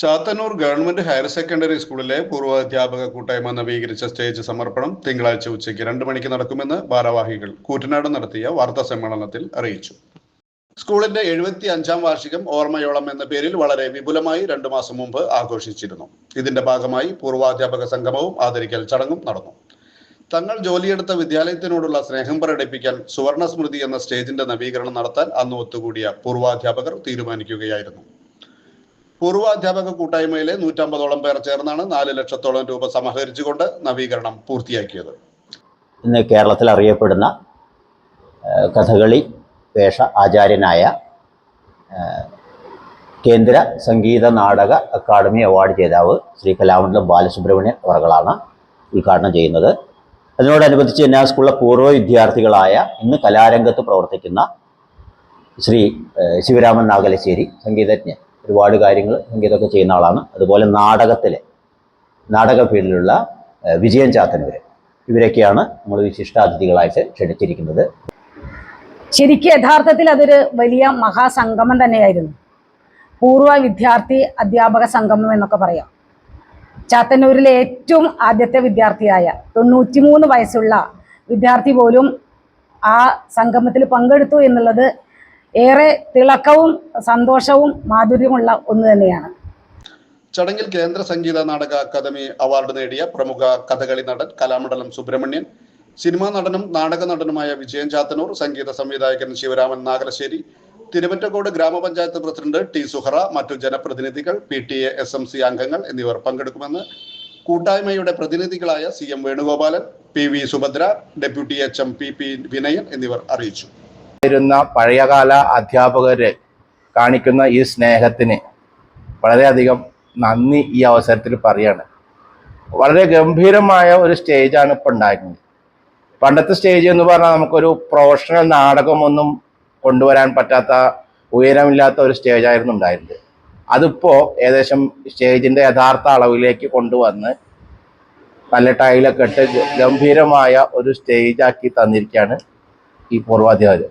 Chathannoor government higher secondary സ്കൂളിലെ പൂർവ അധ്യാപക കൂട്ടായ്മ നവീകരിച്ച സ്റ്റേജ് സമർപ്പണം തിങ്കളാഴ്ച ഉച്ചയ്ക്ക് രണ്ട് മണിക്ക് നടക്കുമെന്ന് ഭാരവാഹികൾ കൂറ്റനാട് നടത്തിയ വാർത്താ സമ്മേളനത്തിൽ അറിയിച്ചു. സ്കൂളിന്റെ എഴുപത്തി അഞ്ചാം വാർഷികം ഓർമ്മയോളം എന്ന പേരിൽ വളരെ വിപുലമായി രണ്ടു മാസം മുമ്പ് ആഘോഷിച്ചിരുന്നു. ഇതിന്റെ ഭാഗമായി പൂർവാധ്യാപക സംഗമവും ആദരിക്കൽ ചടങ്ങും നടന്നു. തങ്ങൾ ജോലിയെടുത്ത വിദ്യാലയത്തിനോടുള്ള സ്നേഹം പ്രകടിപ്പിക്കാൻ സുവർണ സ്മൃതി എന്ന സ്റ്റേജിന്റെ നവീകരണം നടത്താൻ അന്ന് ഒത്തുകൂടിയ പൂർവാധ്യാപകർ തീരുമാനിക്കുകയായിരുന്നു. പൂർവാധ്യാപക കൂട്ടായ്മയിലെ നൂറ്റമ്പതോളം പേർ ചേർന്നാണ് നാല് ലക്ഷത്തോളം രൂപ സമാഹരിച്ചുകൊണ്ട് നവീകരണം പൂർത്തിയാക്കിയത്. ഇന്ന് കേരളത്തിൽ അറിയപ്പെടുന്ന കഥകളി വേഷ ആചാര്യനായ കേന്ദ്ര സംഗീത നാടക അക്കാദമി അവാർഡ് ജേതാവ് ശ്രീ കലാമണ്ഡലം ബാലസുബ്രഹ്മണ്യൻ അവർകളാണ് ഉദ്ഘാടനം ചെയ്യുന്നത്. അതിനോടനുബന്ധിച്ച് എൻ സ്കൂളിലെ പൂർവ വിദ്യാർത്ഥികളായ ഇന്ന് കലാരംഗത്ത് പ്രവർത്തിക്കുന്ന ശ്രീ ശിവരാമൻ നാഗലശ്ശേരി സംഗീതജ്ഞൻ ഒരുപാട് കാര്യങ്ങൾ സംഗീതമൊക്കെ ചെയ്യുന്ന ആളാണ്. അതുപോലെ നാടകത്തിലെ നാടക ഫീൽഡിലുള്ള വിജയൻ ചാത്തന്നൂർ ഇവരൊക്കെയാണ് നമ്മൾ വിശിഷ്ടാതിഥികളായിട്ട് ക്ഷണിച്ചിരിക്കുന്നത്. ശരിക്കും യഥാർത്ഥത്തിൽ അതൊരു വലിയ മഹാസംഗമം തന്നെയായിരുന്നു. പൂർവ വിദ്യാർത്ഥി അധ്യാപക സംഗമം എന്നൊക്കെ പറയാം. ചാത്തന്നൂരിലെ ഏറ്റവും ആദ്യത്തെ വിദ്യാർത്ഥിയായ തൊണ്ണൂറ്റിമൂന്ന് വയസ്സുള്ള വിദ്യാർത്ഥി പോലും ആ സംഗമത്തിൽ പങ്കെടുത്തു എന്നുള്ളത് ഏറെ തിളക്കവും സന്തോഷവും മാധുര്യമുള്ള ഒന്ന് തന്നെയാണ്. ചടങ്ങിൽ കേന്ദ്ര സംഗീത നാടക അക്കാദമി അവാർഡ് നേടിയ പ്രമുഖ കഥകളി നടൻ കലാമണ്ഡലം സുബ്രഹ്മണ്യൻ സിനിമാ നടനും നാടക നടനുമായ വിജയൻ ചാത്തനൂർ സംഗീത സംവിധായകൻ ശിവരാമൻ നാഗലശ്ശേരി തിരുവറ്റക്കോട് ഗ്രാമപഞ്ചായത്ത് പ്രസിഡന്റ് ടി സുഹറ മറ്റു ജനപ്രതിനിധികൾ P T A S M C അംഗങ്ങൾ എന്നിവർ പങ്കെടുക്കുമെന്ന് കൂട്ടായ്മയുടെ പ്രതിനിധികളായ C M Venugopalan P V Subhadra deputy H M P P Vinayan എന്നിവർ അറിയിച്ചു. ഇരുന്ന പഴയകാല അധ്യാപകര് കാണിക്കുന്ന ഈ സ്നേഹത്തിന് വളരെയധികം നന്ദി ഈ അവസരത്തിൽ പറയാണ്. വളരെ ഗംഭീരമായ ഒരു സ്റ്റേജാണ് ഇപ്പോൾ ഉണ്ടായിരുന്നത്. പണ്ടത്തെ സ്റ്റേജ് എന്ന് പറഞ്ഞാൽ നമുക്കൊരു പ്രൊഫഷണൽ നാടകമൊന്നും കൊണ്ടുവരാൻ പറ്റാത്ത ഉയരമില്ലാത്ത ഒരു സ്റ്റേജായിരുന്നു ഉണ്ടായിരുന്നത്. അതിപ്പോൾ ഏകദേശം സ്റ്റേജിന്റെ യഥാർത്ഥ അളവിലേക്ക് കൊണ്ടുവന്ന് നല്ല ടൈലൊക്കെ ഇട്ട് ഗംഭീരമായ ഒരു സ്റ്റേജാക്കി തന്നിരിക്കുകയാണ് ഈ പൂർവാധ്യാപകർ